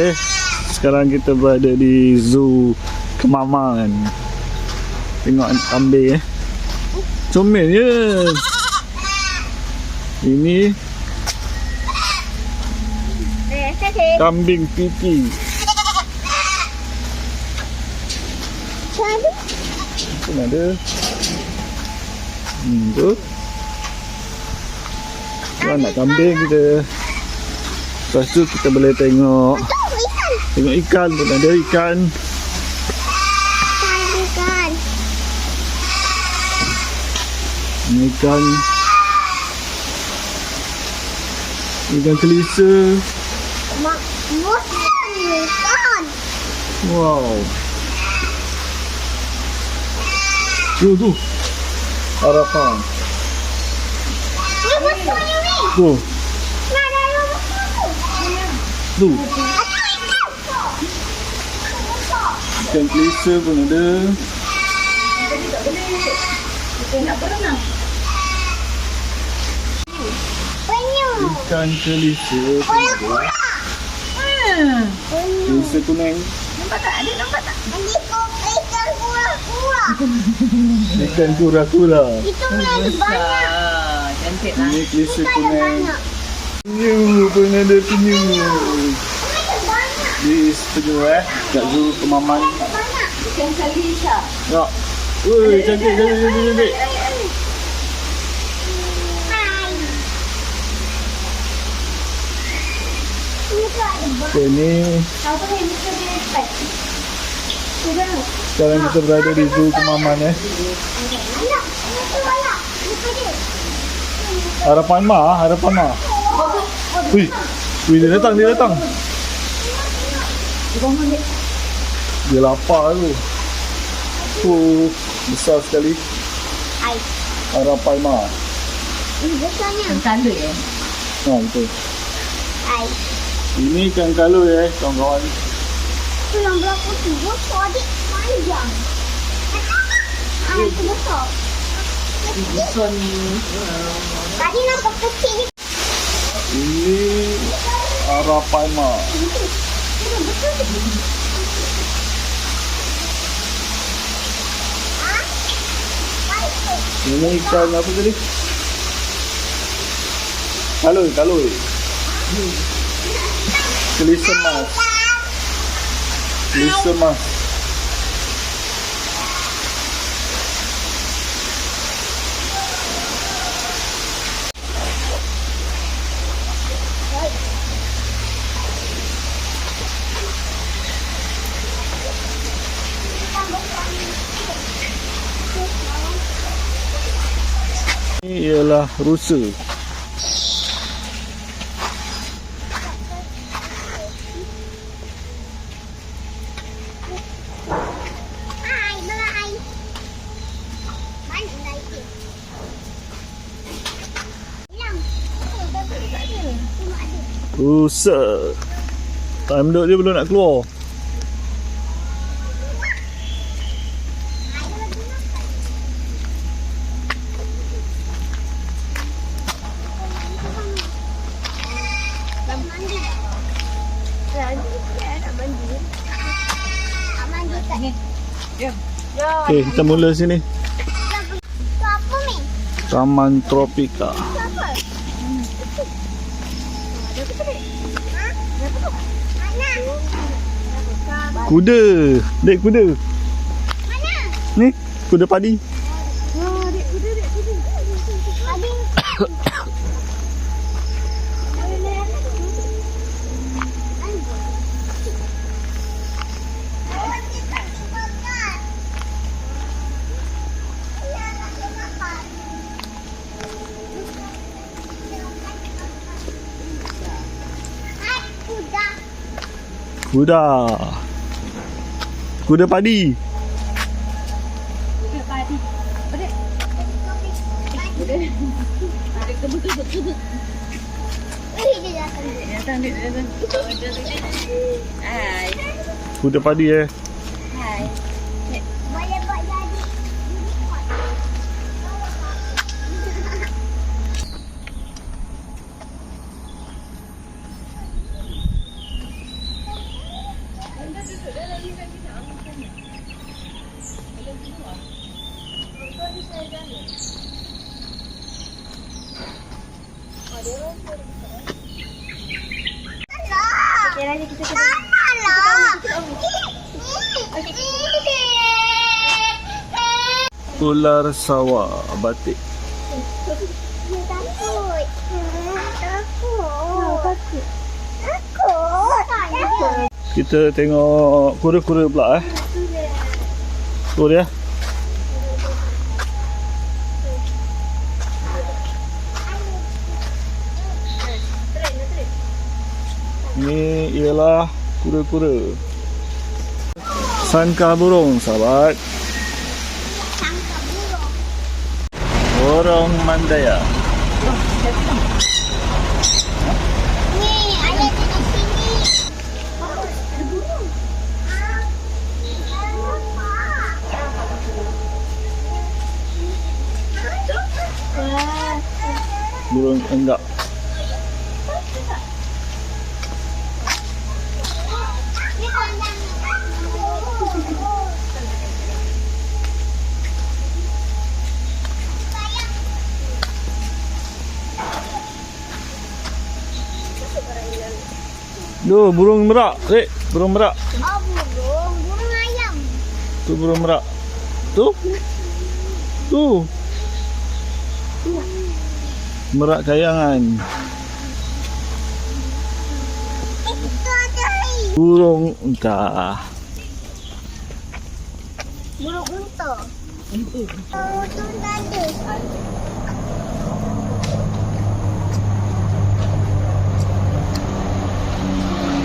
Okay, sekarang kita berada di Zoo Kemaman. Tengok kambing eh. Comel je. Ini kambing. Saya Pun ada. Hmm, tu. Tu anak kambing kita. Lepas tu kita boleh tengok. Tengok ikan pun ada ikan. Ikan ikan. Ini ikan ikan kelisa. Mak mus ikan. Wow. Tu tu. Ni ni. Tu. Nak ada musuh tu. Tu. Ikan kelisa pun ada. Penyu. Ikan kelisa pun ada. Kura-kura. Hmm. Penyu. Kelisa kuning. Nampak tak? Ada nampak tak? Ikan kura-kura. Ikan kura-kura. Itu pun ada banyak. Cantik lah. Ini kelisa ada kuning. banyak. Penyu pun ada penyu. Banyak. Di penyu eh. Kat zoo kemaman. Banyak. Ikan Kalisha. Ya. Woi, cantik, cantik, cantik, cantik. Ini. Okay, ni Apa ni? Mesti dia pet. Sudah. sekarang kita berada di zoo kemaman eh. Ini. Ini. Harapan Ma, harapan Ma. Wih, wih dia datang, dia datang. Dia lapar tu. Oh, besar sekali. Hai. Harapan Ma. Ini besarnya. Kala eh. Ha, betul. Hai. Ini ikan kalui eh, kawan-kawan. Tu yang berapa tu? Besar adik. Panjang. Ah, itu besar. Ni. Tadi nampak kecil je. Ini harapan Ma. Ini besar je. Ah? Baik Ini ikan apa tadi? Kalui, kalui. Kelisa mas. Kelisa mas. Ini ialah rusa. Hai, bye. Banyak lagi. Hilang. Oh, tapi tak ada. Cuma ada. Rusa. Time duduk dia belum nak keluar. Ada lagi makan. Dah mandi. Tadi saya nak mandi. Tak mandi tak. Ya. Okey, kita mula sini. Taman Tropika. Kuda. Dek kuda. Mana? Ni, kuda padi. Oh, dek kuda, dek kuda. Tadi. Kuda. Kuda padi. Kuda padi. Kuda. Kuda. Kuda kebut-kebut-kebut. Datang dia, datang. Hai. Kuda padi eh. Hai. Okay, kita. Ular sawah batik. Takut. Takut. Takut. Takut. Kita tengok kura-kura pula eh. Tu dia. Ni ialah kura-kura. Sangka burung sahabat. Tangkap burung. Mandaya. Burung. Ah, Burung enggak. Tu burung merak, Dek. Burung merak. Oh, burung. Burung ayam. Tu burung merak. Tu. Tu. Merak kayangan. Burung entah. Burung unta. Oh, tu tadi.